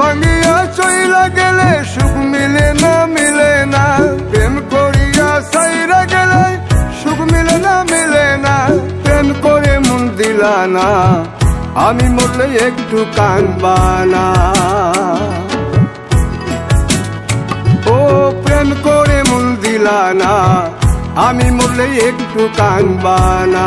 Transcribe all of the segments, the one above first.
ভাঙিয়া চইলা গেলে সুখ মিলে না মিলে না। প্রেম করিয়া সাইরা গেলে সুখ মিলে না মিলে না। প্রেম করে মন দিলা না, আমি মরলে একটু কানবানা। ও, প্রেম করে মন দিলা না, আমি মরলে একটু কানবানা।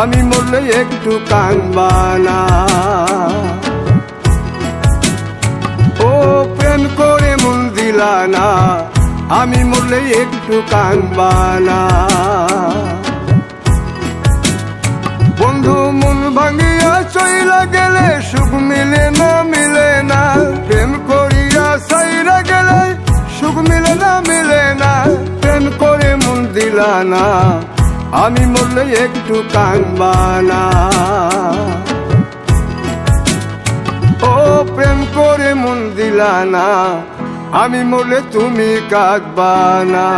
আমি মরলে একটু কানবানা ও প্রেম করে মন দিলা না আমি মরলে একটু কানবানা বন্ধু, মন ভাঙিয়া চইলা গেলে সুখ মিলে না মিলে না, প্রেম করিয়া সাইরা গেলে সুখ মিলে না মিলে না, প্রেম করে মন দিলা না আমি মরলে একটু কানবানা ও প্রেম করে মন দিলা না আমি মরলে তুমি কাঁদবানা